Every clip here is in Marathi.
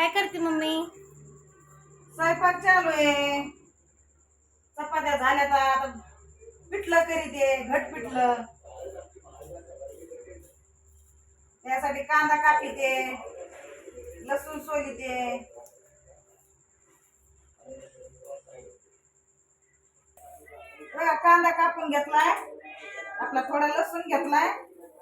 काय करते मम्मी? स्वयंपाक चालू आहे. चपात्या झाल्या तर आता. पिठलं करीते घट पिठलं. त्यासाठी कांदा कापिते लसूण सोलिते कांदा कापून घेतलाय. आपला थोडा लसूण घेतलाय.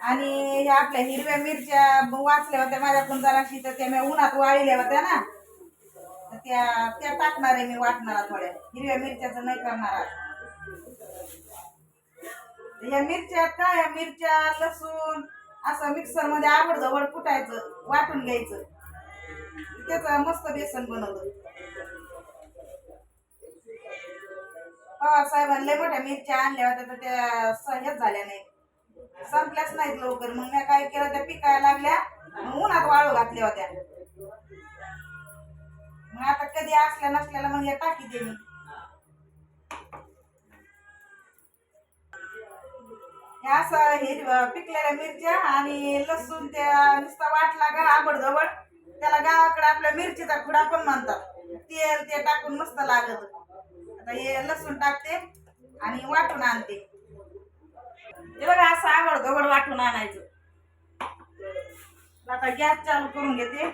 आणि आपल्या हिरव्या मिरच्या वाचल्या होत्या माझ्याकडून जराशी तर त्या मी उन्हात वाळल्या होत्या ना. तर त्या त्या टाकणार आहे मी वाटणार थोड्या. हिरव्या मिरच्याचं नाही करणार या मिरच्या काय मिरच्या लसूण असं मिक्सरमध्ये आवड जवळ कुटायचं वाटून घ्यायचं. त्याचं मस्त बेसन बनवलं. पवार साहेबांनी लय मोठ्या मिरच्या आणल्या होत्या तर त्या सहज झाल्या नाही. संपल्याच नाहीत लवकर. मग मी काय केलं त्या पिकायला लागल्या. मग उन्हात वाळू घातल्या होत्या. मग आता कधी असल्या नसल्याला मग या टाकी दे मी. असं हिरव पिकलेल्या मिरच्या आणि लसूण त्या नुसता वाटला का आबडजवळ त्याला गावाकडे आपल्या मिरचीचा खुडा पण म्हणतात. तेल ते टाकून मस्त लागत. आता हे लसूण टाकते आणि वाटून आणते. हे बघा असं आवड दगड वाटून आणायचं. आता गॅस चालू करून घेते.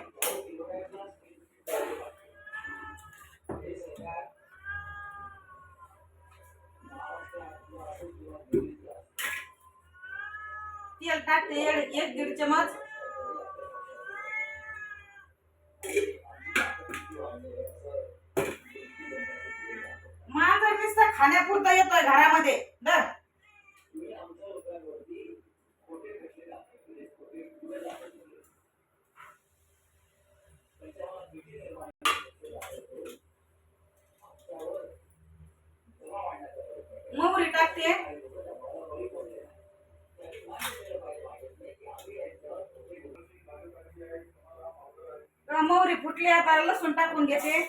तेल टाकते एक दीड चमच. माझा नुसता खाण्यापुरता येतोय घरामध्ये. दर मोहरी मोहरी फुटली आता लसूण टाकून घेते.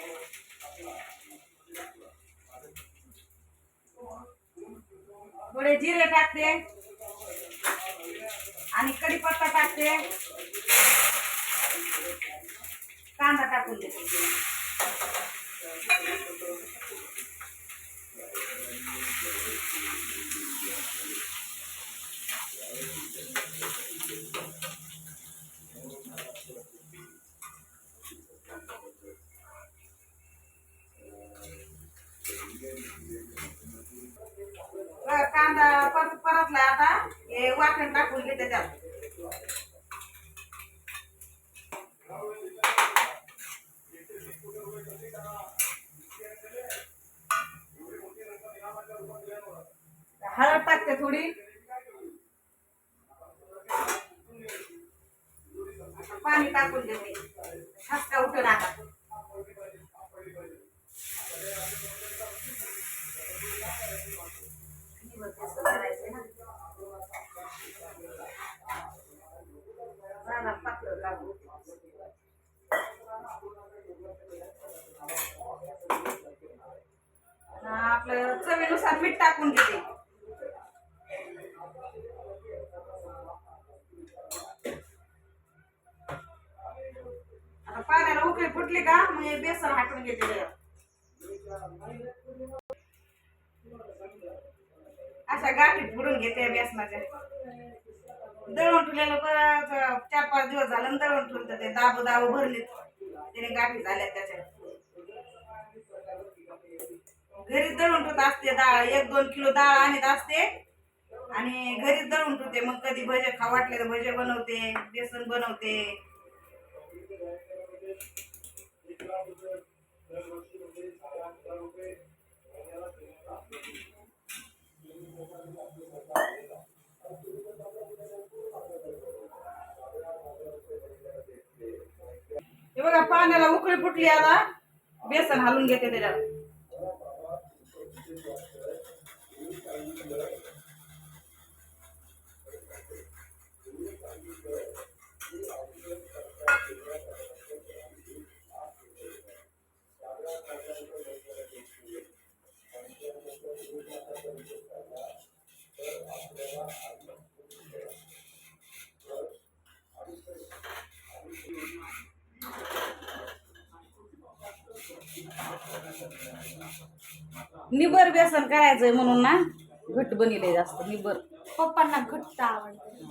थोडे जिरे टाकते. आणि कढीपत्ता टाकते. कांदा टाकून देते बघा, कांदा परत परतला आता हे वाटण टाकून घेते त्यात हळद टाकते थोडी पाणी टाकून देते. हसका उठून आता झाला पातळ लागू. आता आपलं चवीनुसार मीठ टाकून घेते आता पाण्याला उकळी फुटली का मग हे बेसन हाटून घेते त्याच्यात. अशा गाठी फुडून घेते बेसनाच्या दळून ठेवलेलं परत चार पाच दिवस झालं दळून ठेवलं ते दाबू दाबू भरले त्याने गाठी झाल्या त्याच्या घरीच दळून ठेवत असते डाळ एक दोन किलो डाळ आणत असते. आणि घरीच दळून ठेवते मग कधी भजे खा वाटले तर भजे बनवते बेसन बनवते. हे बघा पाण्याला उकळी फुटली आता बेसन हालून घेते त्याच्यात निबर बेसन करायचंय म्हणून ना घट बनले जास्त निबर. पप्पांना घट्ट आवडते.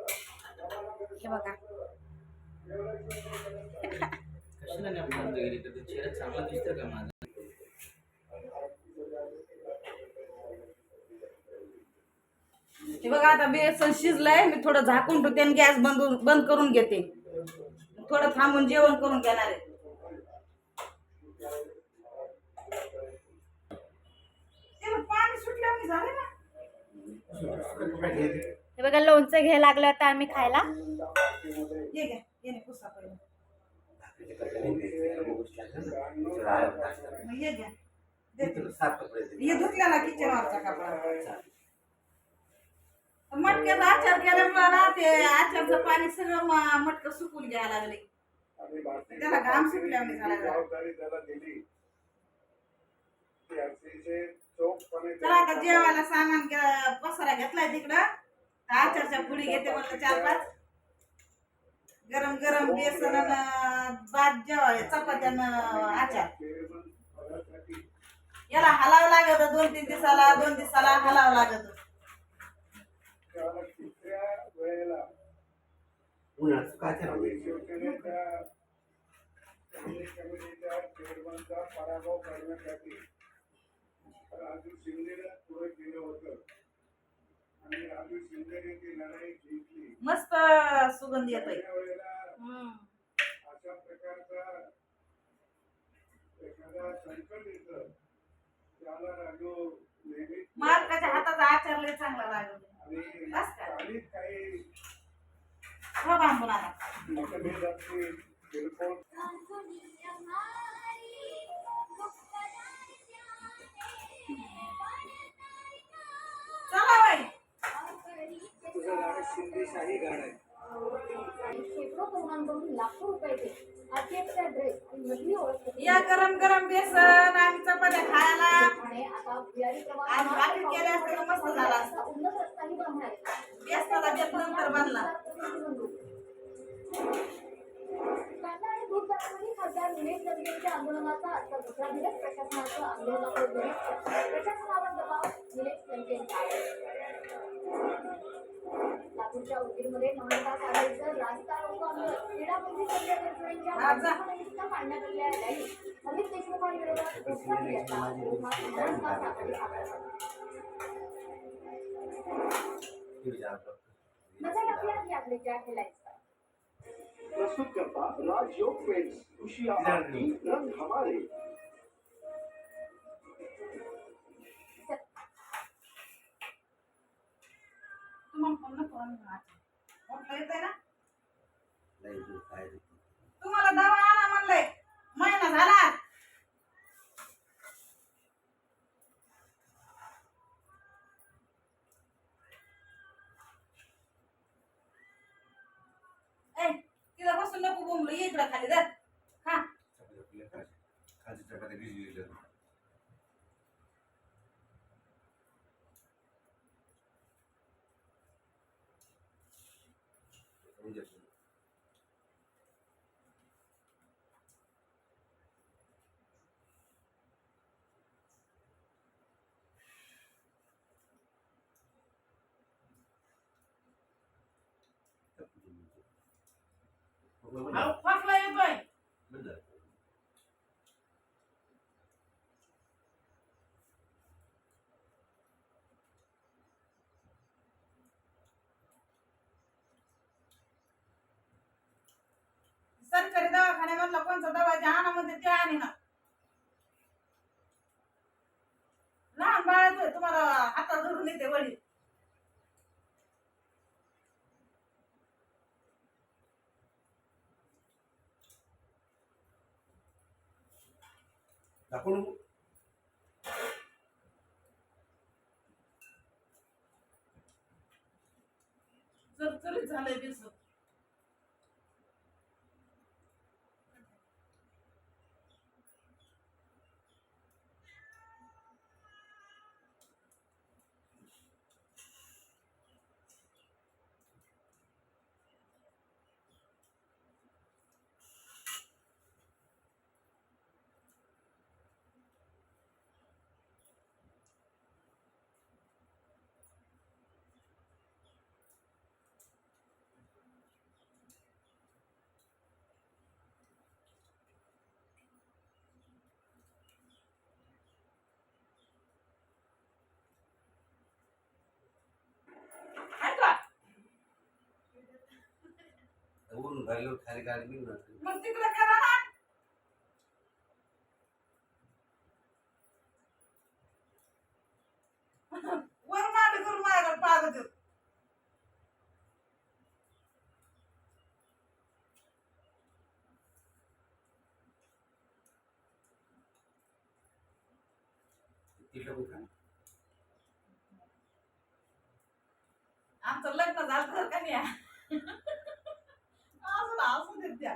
हे बघा. कशाला नाही आपण गेली? तर चेहरा चांगला दिसतं का माझा? हे बघा आता बेसन शिजलंय मी थोडं झाकून ठेवते आणि गॅस बंद बंद करून घेते. थोडं थांबून जेवण करून घेणार आहे. पाणी झालं ना. हे बघा लोणचं घ्यायला लागलं आता आम्ही खायला. ये घ्या पुसा मग ये घ्या. किचनवरचा कपडा. मटक्याचा आचार केल्यामुळे ना ते आचारचं पाणी सगळं म- मटकं सुकून घ्यायला लागले. त्याला घाम सुटल्यावर झाला जरा. जबाबदारी त्याला दिली. ती अतिशय चोखपणे चला आता जेवायला सामान घ्या- पसारा घेतलाय तिकडं. तर आचारच्या पुढी घेते म्हणलं चार पाच गरम गरम बेसन अन भात जेवाय चपात्यानं आचार. याला हलावं लागत दोन तीन दिवसाला दोन दिवसाला हलावं लागत. त्याला तिसऱ्या वेळेला आम्ही शिवसेनेच्या काँग्रेस कमिटीच्या चेअरमनचा पराभव करण्यासाठी राजू शिंदेला पुढे केलं होतं आणि राजू शिंदेने ती लढाई जिंकली मस्त सुगंध येतोय त्यावेळेला अशा प्रकारचा एखादा संकट येतं त्याला राजू नेहमीच मालकाच्या हाताचा आचार लय चांगला लागतो आणि बस का? हो बांबून आला चला बाई शिंदे शाही गाणं आहे शेकडो तरुणांकडून लाखो रुपयाचे ड्रेस आणि ओळख या गरम गरम बेसन आणि चपात्या खायला आणि भाकरी केल्या मस्त झाला असता. उन्नत बेत नंतर बनला खासदार निलेश आंदोलनाचा आजचा दुसरा दिवस प्रशासनाचं प्रशासनावर दबाव निलेश लंकेंचा लातूरच्या उदगीरमध्ये नऊ तास आढायचं रास्ता लोक क्रीडापंथी संघटनेच्या मांडण्यात आलेल्या आहे अमित देशमुखांविरोधात घोषणा केली असता नज़र टाकूया की आपले ज्या खेळायचं प्रस्तुत करता राज योग पेंट्स खुशी आपकी रंग हमारे. बसून नको बोंबलं ये इकडं खाली जा खा अहो, खोकला येतोय. सरकारी दवाखान्यामधला कोणता दवा द्या आणा म्हणते ते आणि ना. लहान बाळ तुम्हाला हातात धरून येते वडील दाखवून चरचरीत झालंय वरून भरल्यावर खाली गाडी निघणार मग तिकडे करा ना वर मांडी करून माझ्याकडे पाहत होते. आमचं लग्न झालं तर का नाही असं असं देत द्या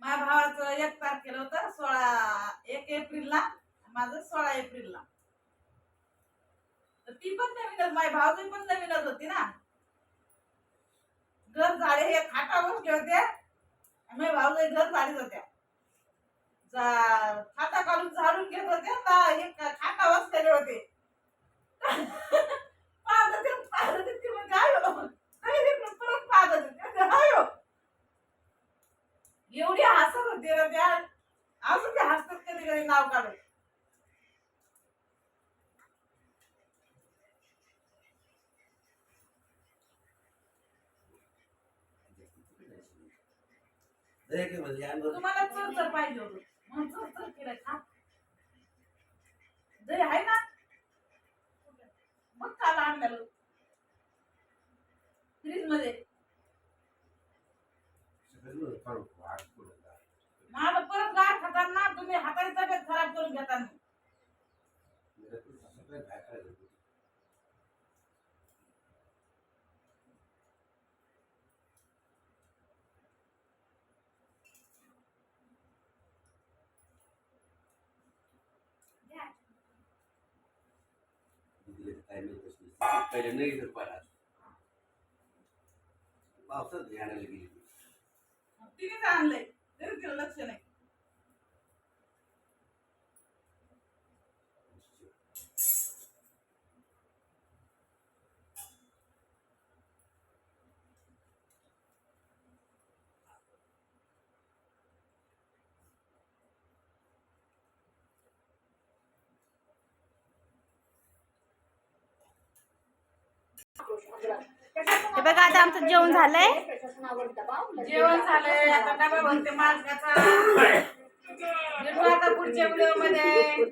माझ्या भावाचं एक तारखेला होतं सोळा एक एप्रिलला माझं सोळा एप्रिलला. तर ती पण नवीनच माझ्या भावजी पण नवीनच होती ना. घर झाडे हे खाटा ठेवते माझ्या भाऊजाई घर झाडीत होत्या. जा- खाता काढून झाडून घेत होते ना हे खाटा बसलेले होते. पाहत होते पाहत होते ते म्हणजे आयो. परत पाहत होते. आयो. एवढी हसत होती ना त्या. अजून ते हसतात कधी कधी नाव काढत. दही म्हणजे आणलं? तुम्हाला चरचर पाहिजे होतं. म्हणून चरचर केलं खा. दही आहे ना? मग काल आणलेलं. फ्रीजमध्ये. सगळं माझं परत गार खाताना तुम्ही हाताची तब्येत खराब करून घेताना. पहिले नाही पावसात ध्यानाला गेली तिनेच आणलंय तरी तिला लक्ष नाही हे बघा, आता आमचं जेवण झालंय. जेवण झालंय. आता डबा भरते भेटू आता पुढच्या व्हिडिओमध्ये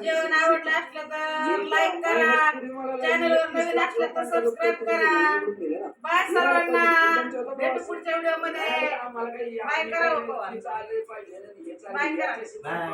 जेवण आवडलं असलं तर लाईक करा. चॅनल वर नवीन असलं तर सबस्क्राईब करा. बाय सर्वांना. भेटू पुढच्या व्हिडिओमध्ये बाय करा हो. बाय करा. बाय.